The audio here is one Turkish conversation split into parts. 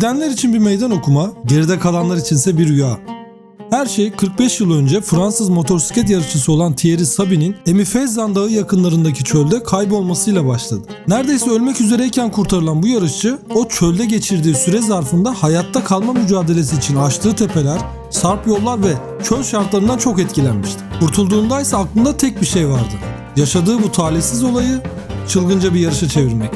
Gidenler için bir meydan okuma, geride kalanlar içinse bir rüya. Her şey 45 yıl önce Fransız motosiklet yarışçısı olan Thierry Sabin'in Emifezan Dağı yakınlarındaki çölde kaybolmasıyla başladı. Neredeyse ölmek üzereyken kurtarılan bu yarışçı o çölde geçirdiği süre zarfında hayatta kalma mücadelesi için aştığı tepeler, sarp yollar ve çöl şartlarından çok etkilenmişti. Kurtulduğunda ise aklında tek bir şey vardı. Yaşadığı bu talihsiz olayı çılgınca bir yarışa çevirmek.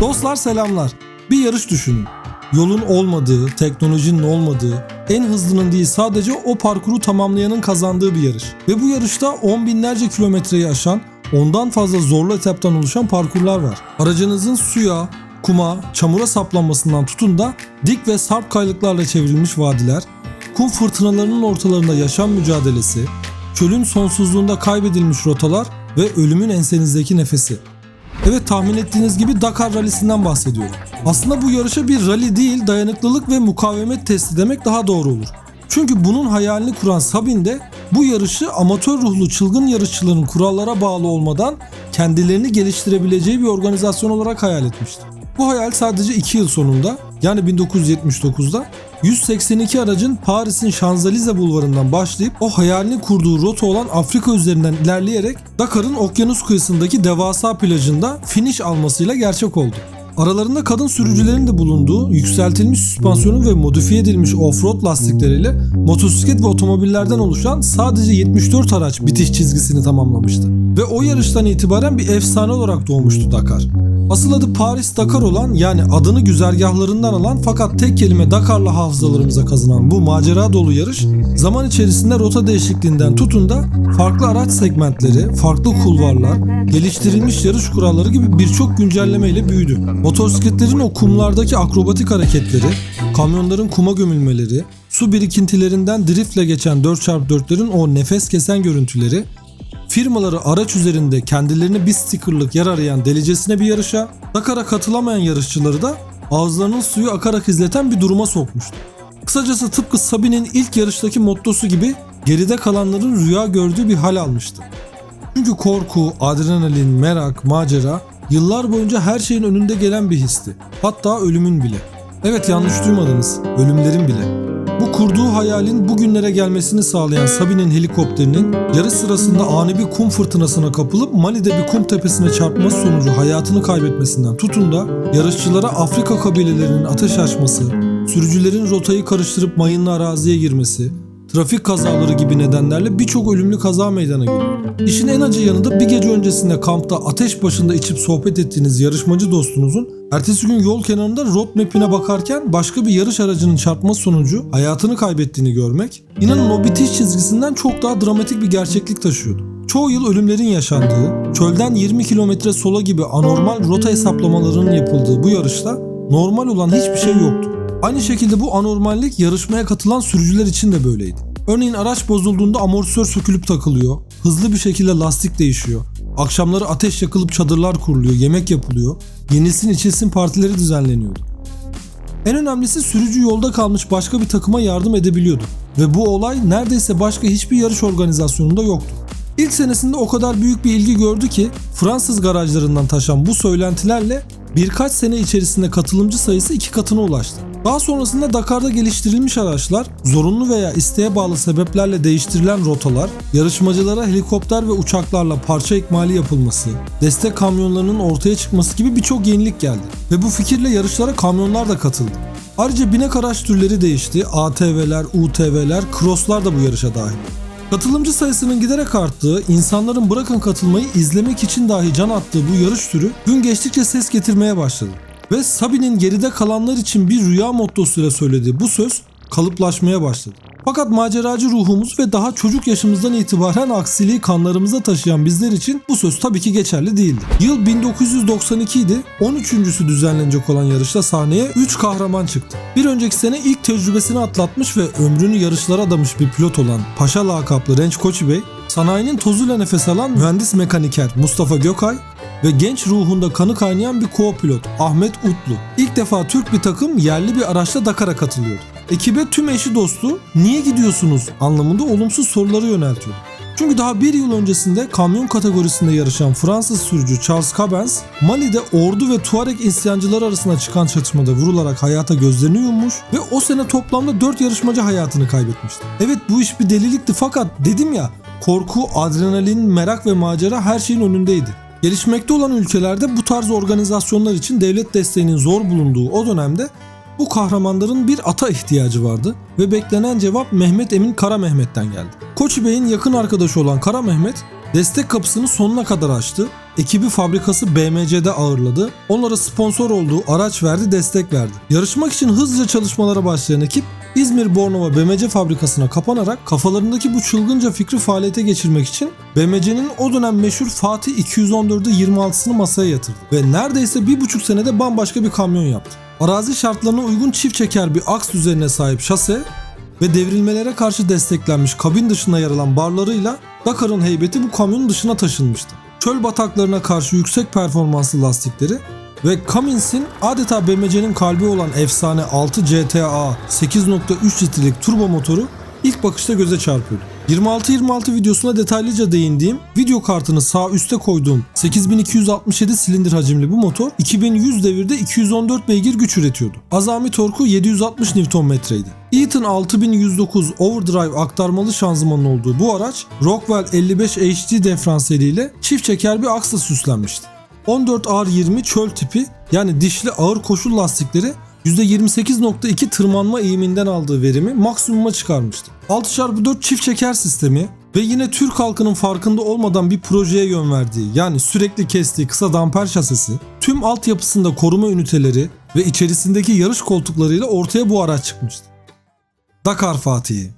Dostlar selamlar. Bir yarış düşünün. Yolun olmadığı, teknolojinin olmadığı, en hızlının değil sadece o parkuru tamamlayanın kazandığı bir yarış. Ve bu yarışta on binlerce kilometreyi aşan, ondan fazla zorlu etaptan oluşan parkurlar var. Aracınızın suya, kuma, çamura saplanmasından tutun da dik ve sarp kaylıklarla çevrilmiş vadiler, kum fırtınalarının ortalarında yaşam mücadelesi, çölün sonsuzluğunda kaybedilmiş rotalar ve ölümün ensenizdeki nefesi. Evet tahmin ettiğiniz gibi Dakar Rally'sinden bahsediyorum. Aslında bu yarışa bir rally değil dayanıklılık ve mukavemet testi demek daha doğru olur. Çünkü bunun hayalini kuran Sabin de bu yarışı amatör ruhlu çılgın yarışçıların kurallara bağlı olmadan kendilerini geliştirebileceği bir organizasyon olarak hayal etmişti. Bu hayal sadece 2 yıl sonunda yani 1979'da 182 aracın Paris'in Şanzelize bulvarından başlayıp o hayalini kurduğu rota olan Afrika üzerinden ilerleyerek Dakar'ın okyanus kıyısındaki devasa plajında finish almasıyla gerçek oldu. Aralarında kadın sürücülerin de bulunduğu yükseltilmiş süspansiyonu ve modifiye edilmiş offroad lastikleriyle motosiklet ve otomobillerden oluşan sadece 74 araç bitiş çizgisini tamamlamıştı. Ve o yarıştan itibaren bir efsane olarak doğmuştu Dakar. Asıl adı Paris Dakar olan yani adını güzergahlarından alan fakat tek kelime Dakar'la hafızalarımıza kazınan bu macera dolu yarış zaman içerisinde rota değişikliğinden tutun da farklı araç segmentleri, farklı kulvarlar, geliştirilmiş yarış kuralları gibi birçok güncelleme ile büyüdü. Motosikletlerin o kumlardaki akrobatik hareketleri, kamyonların kuma gömülmeleri, su birikintilerinden driftle geçen 4x4'lerin o nefes kesen görüntüleri, firmaları araç üzerinde kendilerine bir stickerlık yer arayan delicesine bir yarışa, Dakar'a katılamayan yarışçıları da ağızlarının suyu akarak izleten bir duruma sokmuştu. Kısacası tıpkı Sabin'in ilk yarıştaki mottosu gibi geride kalanların rüya gördüğü bir hal almıştı. Çünkü korku, adrenalin, merak, macera yıllar boyunca her şeyin önünde gelen bir histi. Hatta ölümün bile. Evet yanlış duymadınız, ölümlerin bile. Bu kurduğu hayalin bugünlere gelmesini sağlayan Sabin'in helikopterinin yarış sırasında ani bir kum fırtınasına kapılıp Mali'de bir kum tepesine çarpması sonucu hayatını kaybetmesinden tutun da yarışçılara Afrika kabilelerinin ateş açması, sürücülerin rotayı karıştırıp mayınlı araziye girmesi, trafik kazaları gibi nedenlerle birçok ölümlü kaza meydana geliyor. İşin en acı yanı da bir gece öncesinde kampta ateş başında içip sohbet ettiğiniz yarışmacı dostunuzun ertesi gün yol kenarında road map'ine bakarken başka bir yarış aracının çarpması sonucu hayatını kaybettiğini görmek, inanın o bitiş çizgisinden çok daha dramatik bir gerçeklik taşıyordu. Çoğu yıl ölümlerin yaşandığı, çölden 20 kilometre sola gibi anormal rota hesaplamalarının yapıldığı bu yarışta normal olan hiçbir şey yoktu. Aynı şekilde bu anormallik yarışmaya katılan sürücüler için de böyleydi. Örneğin araç bozulduğunda amortisör sökülüp takılıyor, hızlı bir şekilde lastik değişiyor, akşamları ateş yakılıp çadırlar kuruluyor, yemek yapılıyor, yenilsin içilsin partileri düzenleniyordu. En önemlisi sürücü yolda kalmış başka bir takıma yardım edebiliyordu. Ve bu olay neredeyse başka hiçbir yarış organizasyonunda yoktu. İlk senesinde o kadar büyük bir ilgi gördü ki Fransız garajlarından taşan bu söylentilerle birkaç sene içerisinde katılımcı sayısı iki katına ulaştı. Daha sonrasında Dakar'da geliştirilmiş araçlar, zorunlu veya isteğe bağlı sebeplerle değiştirilen rotalar, yarışmacılara helikopter ve uçaklarla parça ikmali yapılması, destek kamyonlarının ortaya çıkması gibi birçok yenilik geldi. Ve bu fikirle yarışlara kamyonlar da katıldı. Ayrıca binek araç türleri değişti. ATV'ler, UTV'ler, crosslar da bu yarışa dahil. Katılımcı sayısının giderek arttığı, insanların bırakın katılmayı izlemek için dahi can attığı bu yarış türü gün geçtikçe ses getirmeye başladı. Ve Sabi'nin geride kalanlar için bir rüya mottosuyla söylediği bu söz kalıplaşmaya başladı. Fakat maceracı ruhumuz ve daha çocuk yaşımızdan itibaren aksiliği kanlarımıza taşıyan bizler için bu söz tabii ki geçerli değildi. Yıl 1992 idi. 13.sü düzenlenecek olan yarışta sahneye 3 kahraman çıktı. Bir önceki sene ilk tecrübesini atlatmış ve ömrünü yarışlara adamış bir pilot olan Paşa lakaplı Renç Koçi Bey, sanayinin tozuyla nefes alan mühendis mekaniker Mustafa Gökay ve genç ruhunda kanı kaynayan bir co-pilot Ahmet Utlu. İlk defa Türk bir takım yerli bir araçla Dakar'a katılıyordu. Ekibe tüm eşi dostu niye gidiyorsunuz anlamında olumsuz soruları yöneltiyordu. Çünkü daha bir yıl öncesinde kamyon kategorisinde yarışan Fransız sürücü Charles Cabens, Mali'de ordu ve Tuareg isyancıları arasında çıkan çatışmada vurularak hayata gözlerini yummuş ve o sene toplamda 4 yarışmacı hayatını kaybetmişti. Evet bu iş bir delilikti fakat dedim ya korku, adrenalin, merak ve macera her şeyin önündeydi. Gelişmekte olan ülkelerde bu tarz organizasyonlar için devlet desteğinin zor bulunduğu o dönemde bu kahramanların bir ata ihtiyacı vardı ve beklenen cevap Mehmet Emin Kara Mehmet'ten geldi. Koçi Bey'in yakın arkadaşı olan Kara Mehmet destek kapısını sonuna kadar açtı. Ekibi fabrikası BMC'de ağırladı. Onlara sponsor olduğu araç verdi, destek verdi. Yarışmak için hızlıca çalışmalara başlayan ekip İzmir Bornova BMC fabrikasına kapanarak kafalarındaki bu çılgınca fikri faaliyete geçirmek için BMC'nin o dönem meşhur Fatih 214'ü 26'sını masaya yatırdı ve neredeyse bir buçuk senede bambaşka bir kamyon yaptı. Arazi şartlarına uygun çift çeker bir aks düzenine sahip şase ve devrilmelere karşı desteklenmiş kabin dışında yer alan barlarıyla Dakar'ın heybeti bu kamyonun dışına taşınmıştı. Çöl bataklarına karşı yüksek performanslı lastikleri ve Cummins'in adeta BMC'nin kalbi olan efsane 6 GTA 8.3 litrelik turbo motoru ilk bakışta göze çarpıyordu. 26-26 videosuna detaylıca değindiğim, video kartını sağ üste koyduğum 8267 silindir hacimli bu motor 2100 devirde 214 beygir güç üretiyordu. Azami torku 760 Nm'ydi. Eaton 6109 Overdrive aktarmalı şanzımanın olduğu bu araç Rockwell 55 HD diferansiyeliyle çift çeker bir aksla süslenmişti. 14R20 çöl tipi yani dişli ağır koşul lastikleri %28.2 tırmanma eğiminden aldığı verimi maksimuma çıkarmıştı. 6x4 çift çeker sistemi ve yine Türk halkının farkında olmadan bir projeye yön verdiği yani sürekli kestiği kısa damper şasisi, tüm altyapısında koruma üniteleri ve içerisindeki yarış koltuklarıyla ortaya bu araç çıkmıştı. Dakar Fatihi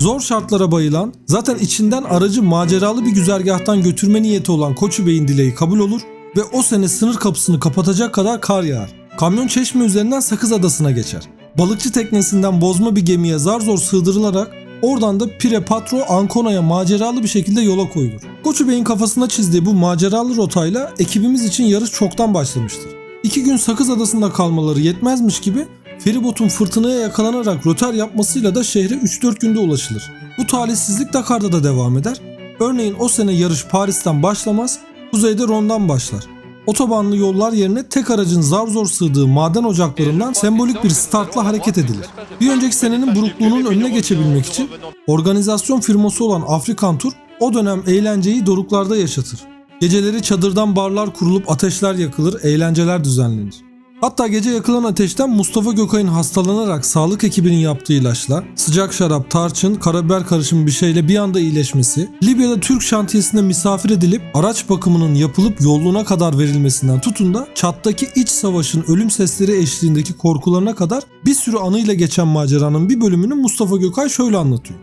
Zor şartlara bayılan, zaten içinden aracı maceralı bir güzergahtan götürme niyeti olan Koçu Bey'in dileği kabul olur ve o sene sınır kapısını kapatacak kadar kar yağar. Kamyon çeşme üzerinden Sakız Adası'na geçer. Balıkçı teknesinden bozma bir gemiye zar zor sığdırılarak oradan da Pire Patro Ancona'ya maceralı bir şekilde yola koyulur. Koçu Bey'in kafasında çizdiği bu maceralı rotayla ekibimiz için yarış çoktan başlamıştır. İki gün Sakız Adası'nda kalmaları yetmezmiş gibi feribotun fırtınaya yakalanarak röter yapmasıyla da şehre 3-4 günde ulaşılır. Bu talihsizlik Dakar'da da devam eder. Örneğin o sene yarış Paris'ten başlamaz, kuzeyde Ron'dan başlar. Otobanlı yollar yerine tek aracın zar zor sığdığı maden ocaklarından sembolik bir startla hareket edilir. Bir önceki senenin burukluğunun önüne geçebilmek için organizasyon firması olan Afrikan Tur o dönem eğlenceyi doruklarda yaşatır. Geceleri çadırdan barlar kurulup ateşler yakılır, eğlenceler düzenlenir. Hatta gece yakılan ateşten Mustafa Gökay'ın hastalanarak sağlık ekibinin yaptığı ilaçla, sıcak şarap, tarçın, karabiber karışımı bir şeyle bir anda iyileşmesi, Libya'da Türk şantiyesinde misafir edilip araç bakımının yapılıp yolluğuna kadar verilmesinden tutun da çattaki iç savaşın ölüm sesleri eşliğindeki korkularına kadar bir sürü anıyla geçen maceranın bir bölümünü Mustafa Gökay şöyle anlatıyor.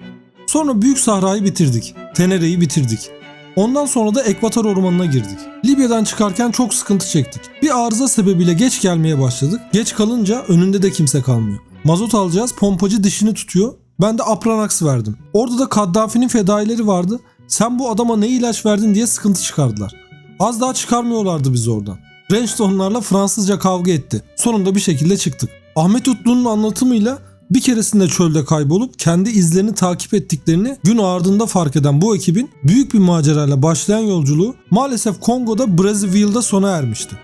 Sonra Büyük Sahra'yı bitirdik, Tenere'yi bitirdik. Ondan sonra da Ekvator Ormanı'na girdik. Libya'dan çıkarken çok sıkıntı çektik. Bir arıza sebebiyle geç gelmeye başladık. Geç kalınca önünde de kimse kalmıyor. Mazot alacağız, pompacı dişini tutuyor. Ben de Apranax verdim. Orada da Kaddafi'nin fedaileri vardı. Sen bu adama ne ilaç verdin diye sıkıntı çıkardılar. Az daha çıkarmıyorlardı biz oradan. Range onlarla Fransızca kavga etti. Sonunda bir şekilde çıktık. Ahmet Utlu'nun anlatımıyla bir keresinde çölde kaybolup kendi izlerini takip ettiklerini gün ardında fark eden bu ekibin büyük bir macerayla başlayan yolculuğu maalesef Kongo'da Brazzaville'da sona ermişti.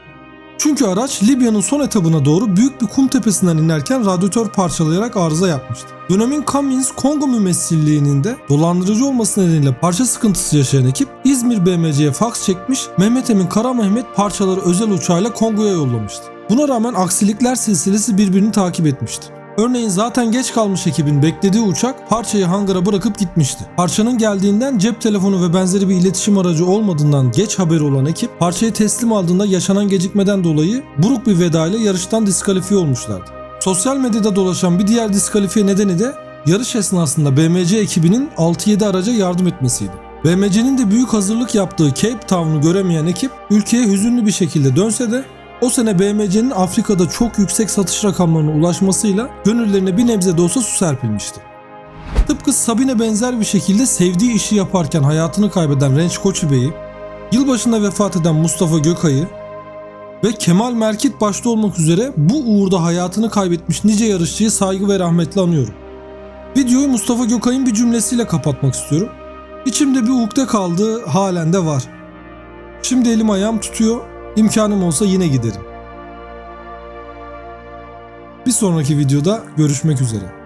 Çünkü araç Libya'nın son etabına doğru büyük bir kum tepesinden inerken radyatör parçalayarak arıza yapmıştı. Dönemin Cummins Kongo mümessilliğinin de dolandırıcı olması nedeniyle parça sıkıntısı yaşayan ekip İzmir BMC'ye faks çekmiş, Mehmet Emin Kara Mehmet parçaları özel uçağıyla Kongo'ya yollamıştı. Buna rağmen aksilikler silsilesi birbirini takip etmişti. Örneğin zaten geç kalmış ekibin beklediği uçak parçayı hangara bırakıp gitmişti. Parçanın geldiğinden cep telefonu ve benzeri bir iletişim aracı olmadığından geç haberi olan ekip parçayı teslim aldığında yaşanan gecikmeden dolayı buruk bir veda ile yarıştan diskalifiye olmuşlardı. Sosyal medyada dolaşan bir diğer diskalifiye nedeni de yarış esnasında BMC ekibinin 6-7 araca yardım etmesiydi. BMC'nin de büyük hazırlık yaptığı Cape Town'u göremeyen ekip ülkeye hüzünlü bir şekilde dönse de o sene BMC'nin Afrika'da çok yüksek satış rakamlarına ulaşmasıyla gönüllerine bir nebze de olsa su serpilmişti. Tıpkı Sabine benzer bir şekilde sevdiği işi yaparken hayatını kaybeden Renç Koçu Bey'i, yılbaşında vefat eden Mustafa Gökay'ı ve Kemal Merkit başta olmak üzere bu uğurda hayatını kaybetmiş nice yarışçıyı saygı ve rahmetle anıyorum. Videoyu Mustafa Gökay'ın bir cümlesiyle kapatmak istiyorum. İçimde bir ukde kaldı, halen de var. Şimdi elim ayağım tutuyor, imkanım olsa yine giderim. Bir sonraki videoda görüşmek üzere.